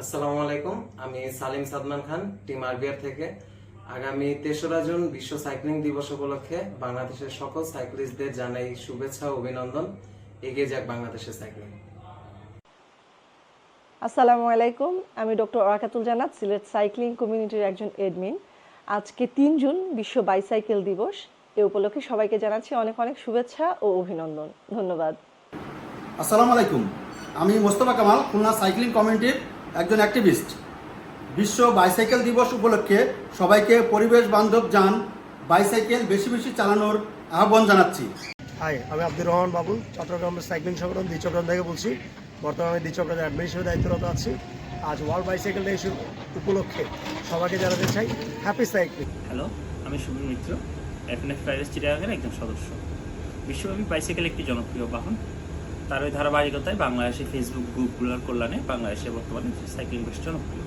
আসসালামু আলাইকুম। আমি সালিম সাদমান খান টিম আরবিআর থেকে। আগামী তেসরা জুন বিশ্ব সাইক্লিং দিবস উপলক্ষে বাংলাদেশের সকল সাইক্লিস্টদের জানাই শুভেচ্ছা ও অভিনন্দন। এগিয়ে যাক বাংলাদেশের সাইক্লিং। আসসালামু আলাইকুম। আমি ডক্টর ওরাকাতুল জানাত সিলেট সাইক্লিং কমিউনিটির একজন এডমিন। আজকে তিন জুন বিশ্ব বাইসাইকেল দিবস। এ উপলক্ষে সবাইকে জানাচ্ছি অনেক অনেক শুভেচ্ছা ও অভিনন্দন। ধন্যবাদ। আসসালামু আলাইকুম। আমি মোস্তফা কামাল খুলনা সাইক্লিং কমিউনিটির একজন অ্যাক্টিভিস্ট। বিশ্ব বাইসাইকেল দিবস উপলক্ষে সবাইকে পরিবেশ বান্ধব যান বাইসাইকেল বেশি বেশি চালানোর আহ্বান জানাচ্ছি। হাই আমি আব্দুর রহমান বাবুল চট্টগ্রামের সাইক্লিং সংগঠন দ্বিচক্রম থেকে বলছি। বর্তমানে আমি দ্বিচক্রের অ্যাডমিন হিসেবে দায়িত্বরত আছি। আজ ওয়ার্ল্ড বাইসাইকেল ডে উপলক্ষে সবাইকে জানাতে চাই হ্যাপি সাইক্লিং হ্যালো আমি সুবীর মিত্র এফএনএফ প্রাইভেট চিটাগাংয়ের একজন সদস্য। বিশ্বব্যাপী বাইসাইকেল একটি জনপ্রিয় বাহন। তার ওই ধারাবাহিকতায় বাংলাদেশে ফেসবুক গ্রুপগুলোর কল্যাণে বাংলাদেশে বর্তমানে সাইক্লিং বেশ জনপ্রিয়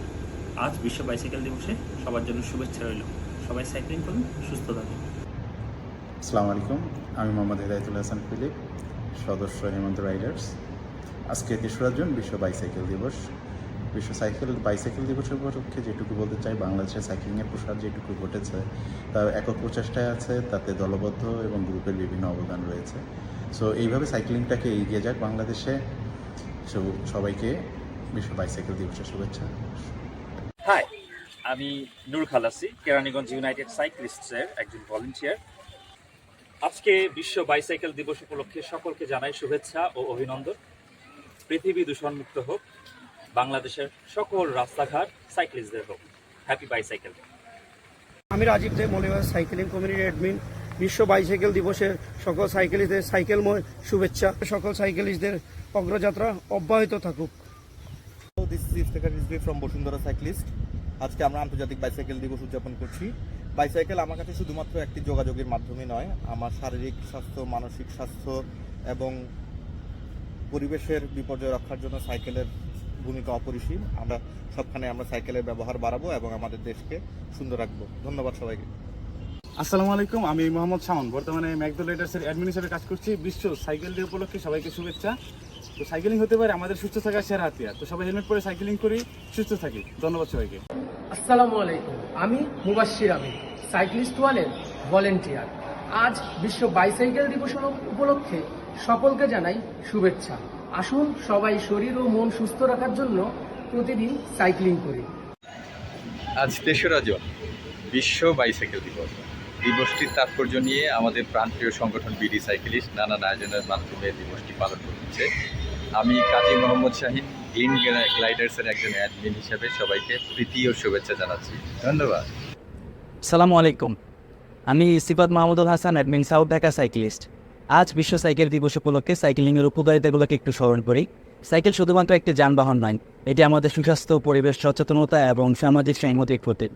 আজ বিশ্ব বাইসাইকেল দিবসে সবার জন্য শুভেচ্ছা রইল। সবাই সাইক্লিং করুন, সুস্থ থাকুন। আসসালামু আলাইকুম, আমি মোহাম্মদ হেদায়তুল হাসান ফিলিপ, সদস্য হেমন্ত রাইডার্স। আজকে তেসরা জুন, বিশ্ব বাইসাইকেল দিবস। বিশ্ব সাইকেল বাইসাইকেল দিবসের উপলক্ষে যেটুকু বলতে চাই, বাংলাদেশে সাইক্লিংয়ের প্রসার যেটুকু ঘটেছে তা একক প্রচেষ্টায় আছে, তাতে দলবদ্ধ এবং গ্রুপের বিভিন্ন অবদান রয়েছে। সো এইভাবে সাইক্লিংটাকে এগিয়ে যাক বাংলাদেশে। সো সবাইকে বিশ্ব বাইসাইকেল দিবসের শুভেচ্ছা। হাই আমি নূর খালাসি কেরানীগঞ্জ ইউনাইটেড সাইক্লিস্টসের একজন ভলেন্টিয়ার আজকে বিশ্ব বাইসাইকেল দিবস উপলক্ষে সকলকে জানাই শুভেচ্ছা ও অভিনন্দন। পৃথিবী দূষণমুক্ত হোক বাংলাদেশের সকল রাস্তাঘাট সাইক্লিস্টদের হোক। হ্যাপি বাইসাইকেল আমি রাজীব দে মলিবাস সাইক্লিং কমিউনিটি অ্যাডমিন বিশ্ব বাইসাইকেল দিবসের সকল সাইকেলিস্টদের সাইকেলময় শুভেচ্ছা। সকল সাইকেলিস্টদের অগ্রযাত্রা অব্যাহত থাকুক। দিস ফ্রম বসুন্ধরা সাইক্লিস্ট আজকে আমরা আন্তর্জাতিক বাইসাইকেল দিবস উদযাপন করছি। বাইসাইকেল আমার কাছে শুধুমাত্র একটি যোগাযোগের মাধ্যমে নয়, আমার শারীরিক স্বাস্থ্য, মানসিক স্বাস্থ্য এবং পরিবেশের বিপর্যয় রক্ষার জন্য সাইকেলের ভূমিকা অপরিসীম। আমরা সবখানে আমরা সাইকেলের ব্যবহার বাড়াবো এবং আমাদের দেশকে সুন্দর রাখব। ধন্যবাদ সবাইকে। আসসালামু আলাইকুম আমি মোহাম্মদ শাওন। বর্তমানে রাইডার্সের অ্যাডমিন হিসেবে কাজ করছি। বিশ্ব সাইকেল ডে উপলক্ষে সবাইকে শুভেচ্ছা। তো সাইকেলিং হতে পারে আমাদের সুস্থ থাকার সেরা হাতিয়ার। তো সবাই হেলমেট পরে সাইকেলিং করি সুস্থ থাকি। ধন্যবাদ সবাইকে। আসসালামু আলাইকুম আমি মুবাশির আমিন সাইক্লিস্ট ওয়ানের ভলেন্টিয়ার। আজ বিশ্ব বাইসাইকেল দিবস উপলক্ষে সকলকে জানাই শুভেচ্ছা। আসুন সবাই শরীর ও মন সুস্থ রাখার জন্য প্রতিদিন সাইক্লিং করি। আজ তেসরা জুন বিশ্ব বাইসাইকেল দিবস। দিবসটির তাৎপর্য নিয়ে আমাদের প্রাণপ্রিয় সংগঠন বিডি সাইকেলিস্ট নানান আয়োজনের মাধ্যমে দিবসটি পালন করছে। আমি কাজী মোহাম্মদ শাহিন, গ্রিন গ্লাইডার্সের একজন অ্যাডমিন হিসেবে সবাইকে প্রীতি ও শুভেচ্ছা জানাচ্ছি। ধন্যবাদ। সালামু আলাইকুম। আমি Sifat Mahmudul Hasan, admin south Dhaka cyclist. আজ বিশ্ব সাইকেল দিবস উপলক্ষে সাইক্লিংয়ের উপকারিতাগুলোকে একটু স্মরণ করি। সাইকেল শুধুমাত্র একটি যানবাহন নয়, এটি আমাদের সুস্বাস্থ্য, পরিবেশ, সচেতনতা এবং সামাজিক সংহতির প্রতীক।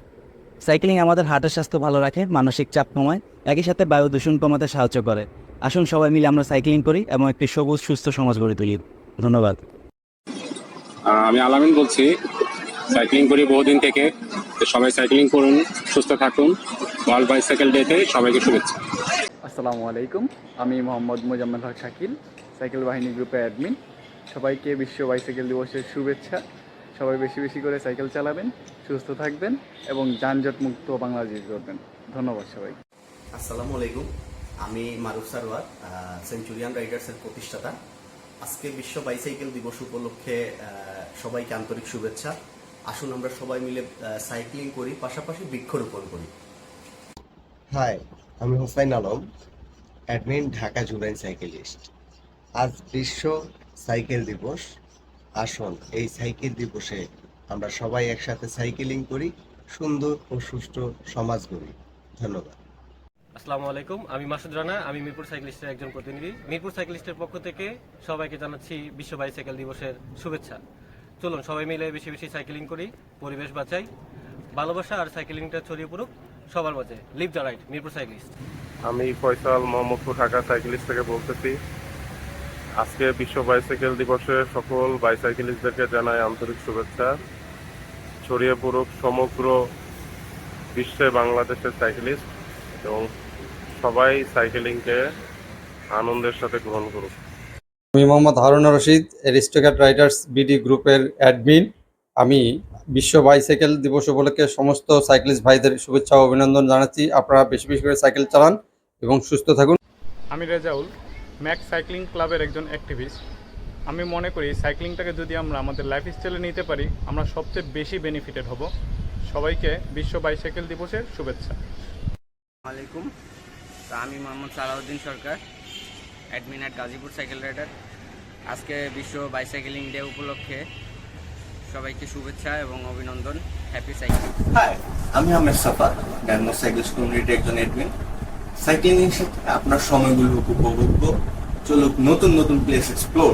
সাইক্লিং আমাদের হার্টের স্বাস্থ্য ভালো রাখে মানসিক চাপ কমায় একই সাথে বায়ু দূষণ কমাতে সাহায্য করে। আসুন সবাই মিলে আমরা সাইক্লিং করি এবং একটি সবুজ সুস্থ সমাজ গড়ে তুলি। ধন্যবাদ। আমি আলামিন বলছি সাইক্লিং করি বহুদিন থেকে। তো সবাই সাইক্লিং করুন সুস্থ থাকুন। ওয়ার্ল্ড বাইসাইকেল ডেতে সবাইকে শুভেচ্ছা। আসসালামু আলাইকুম। আমি মোহাম্মদ মোজাম্মেল হক শাকিল সাইকেল বাহিনী গ্রুপের অ্যাডমিন। সবাইকে বিশ্ব বাইসাইকেল দিবসের শুভেচ্ছা। সবাই বেশি বেশি করে সাইকেল চালাবেন সুস্থ থাকবেন এবং যানজট মুক্ত বাংলাদেশ করবেন ধন্যবাদ সবাই আসসালামু আলাইকুম। আমি মারুফ সারওয়ার সেঞ্চুরিয়ান রাইডার্সের প্রতিষ্ঠাতা। আজকে বিশ্ব বাইসাইকেল দিবস উপলক্ষে সবাইকে আন্তরিক শুভেচ্ছা। আসুন আমরা সবাই মিলে সাইক্লিং করি পাশাপাশি বৃক্ষরোপণ করি। হাই আমি হোসাইন আলম অ্যাডমিন ঢাকা জুরাইন সাইকেলিস্ট আজ বিশ্ব সাইকেল দিবস। আসুন এই সাইকেল দিবসে আমরা সবাই একসাথে সাইকেলিং করি সুন্দর ও সুষ্ঠু সমাজ গড়ি। ধন্যবাদ। আসসালামু আলাইকুম আমি মাসুদ রানা আমি মিরপুর সাইক্লিস্টের একজন প্রতিনিধি। মিরপুর সাইক্লিস্টের পক্ষ থেকে সবাইকে জানাচ্ছি বিশ্ব বাইসাইকেল দিবসের শুভেচ্ছা। চলুন সবাই মিলে বেশি বেশি সাইকেলিং করি পরিবেশ বাঁচাই ভালোবাসা আর সাইকেলিংটা ছড়িয়ে পড়ুক সবার মাঝে। Live the right Mirpur cyclist. আমি ফয়সাল মোহাম্মদপুর ঢাকা সাইকেলিস্ট থেকে বলতেছি আজকে বিশ্ব বাইসাইকেল দিবসে সকল বাইসাইকেলিস্টদেরকে জানাই আন্তরিক শুভেচ্ছা। ছড়িয়ে পড়ুক সমগ্র বিশ্বে বাংলাদেশের সাইকেলিস্ট এবং সবাই সাইকেলিংকে আনন্দের সাথে গ্রহণ করুক। আমি Mohammad Harun Rashid aristocat riders BD গ্রুপের অ্যাডমিন আমি বিশ্ব বাইসাইকেল দিবস উপলক্ষে সমস্ত সাইক্লিস্ট ভাইদের শুভেচ্ছা ও অভিনন্দন জানাচ্ছি। আপনারা বেশি বেশি করে সাইকেল চালান এবং সুস্থ থাকুন। আমি রেজাউল ম্যাক সাইক্লিং ক্লাবের একজন অ্যাক্টিভিস্ট আমি মনে করি সাইক্লিংটাকে যদি আমরা আমাদের লাইফ স্টাইলে নিতে পারি আমরা সবচেয়ে বেশি বেনিফিটেড হব। সবাইকে বিশ্ব বাইসাইকেল দিবসের শুভেচ্ছা। আলাইকুম তো আমি Mohammad Salauddin Sarkar admin at Gazipur cycle rider আজকে বিশ্ব বাইসাইকেলিং ডে উপলক্ষে সবাইকে শুভেচ্ছা এবং অভিনন্দন। হ্যাপি সাইকেল হাই আমি আহমেদ সাফার ডায়মন্ড সাইকেলস কমিউনিটির একজন এডমিন সাইক্লিং এর সাথে আপনার সময়গুলো উপভোগ্য চলুক, নতুন নতুন প্লেস এক্সপ্লোর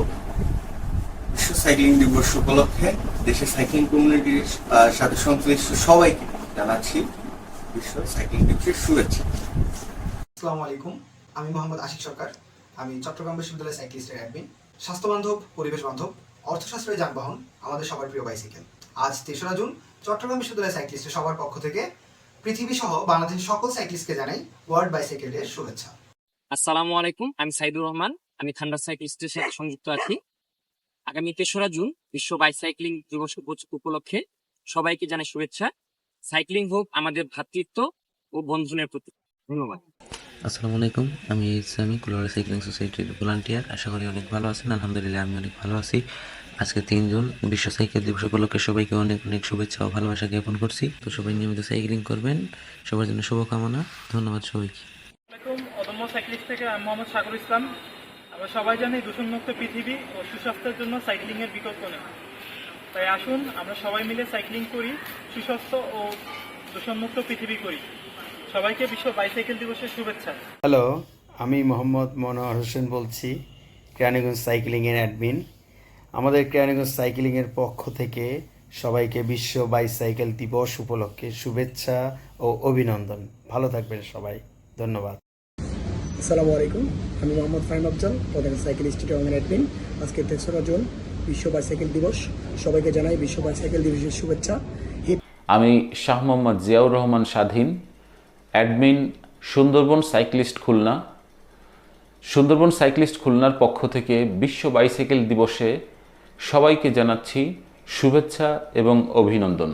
বিশ্ব সাইক্লিং দিবস উপলক্ষে দেশের সাইক্লিং কমিউনিটির সাথে সংশ্লিষ্ট সবাইকে জানাচ্ছি বিশ্ব সাইক্লিং দিবসের শুভেচ্ছা। আসসালামু আলাইকুম, আমি মোহাম্মদ আশিক সরকার। আমি চট্টগ্রাম বিশ্ববিদ্যালয় সাইক্লিস্টের অ্যাডমিন স্বাস্থ্য বান্ধব, পরিবেশ বান্ধব অর্থশাস্ত্রের যানবাহন, আমাদের সবার প্রিয় বাইসাইকেল আজ তেসরা জুন চট্টগ্রাম বিশ্ববিদ্যালয় সাইক্লিস্টের সবার পক্ষ থেকে পৃথিবী সহ বাংলাদেশের সকল সাইক্লিস্টকে জানাই ওয়ার্ল্ড বাইসাইকেল ডে শুভেচ্ছা। আসসালামু আলাইকুম আমি সাইদুর রহমান আমি ঠান্ডা সাইক্লিস্টের সাথে সংযুক্ত আছি। আগামী তেসরা জুন বিশ্ব বাইসাইক্লিং দিবস উপলক্ষে সবাইকে জানাই শুভেচ্ছা। সাইক্লিং হোক আমাদের ভ্রাতৃত্ব ও বন্ধনের প্রতি। ধন্যবাদ। আসসালামু আলাইকুম আমি ইসলামী কুলার সাইক্লিং সোসাইটির ভলান্টিয়ার আশা করি অনেক ভালো আছেন আলহামদুলিল্লাহ আমি অনেক ভালো আছি। আজকে তিন জুন বিশ্ব সাইকেল দিবস উপলক্ষে সবাইকে অনেক অনেক শুভেচ্ছা ও ভালোবাসা জ্ঞাপন করছি। তো সবাই নিয়মিত সাইক্লিং করবেন। সবার জন্য শুভকামনা। ধন্যবাদ সবাইকে। অদম্য সাইক্লিস্ট থেকে আমি মোহাম্মদ সাগর ইসলাম। আমরা সবাই জানি দূষণমুক্ত পৃথিবী ও সুস্বাস্থ্যের জন্য সাইক্লিং এর বিকল্প নেই। তাই আসুন আমরা সবাই মিলে সাইক্লিং করি সুস্বাস্থ্য ও দূষণমুক্ত পৃথিবী করি। সবাইকে বিশ্ব বাইসাইকেল দিবসের শুভেচ্ছা। হ্যালো আমি মোহাম্মদ মনোহর হোসেন বলছি কেরানীগঞ্জ সাইক্লিংয়ের অ্যাডমিন। আমাদের কেরানীগঞ্জ সাইকেলিংয়ের পক্ষ থেকে সবাইকে বিশ্ব বাইসাইকেল দিবস উপলক্ষে শুভেচ্ছা ও অভিনন্দন। ভালো থাকবেন সবাই। ধন্যবাদ। আসসালামু আলাইকুম। আমি মোহাম্মদ ফাহিম আফজাল প্রধান সাইকেল ইনস্টিটিউট ইনস্টিটিউটের অ্যাডমিন আজকে তেসরা জুন বিশ্ব বাইসাইকেল দিবস। সবাইকে জানাই বিশ্ব বাইসাইকেল দিবসের শুভেচ্ছা। আমি Shah Mohammad Ziaur Rahman Swadhin admin Sundarban cyclist Khulna. Sundarban cyclist খুলনার পক্ষ থেকে বিশ্ব বাইসাইকেল দিবসে সবাইকে জানাচ্ছি শুভেচ্ছা এবং অভিনন্দন।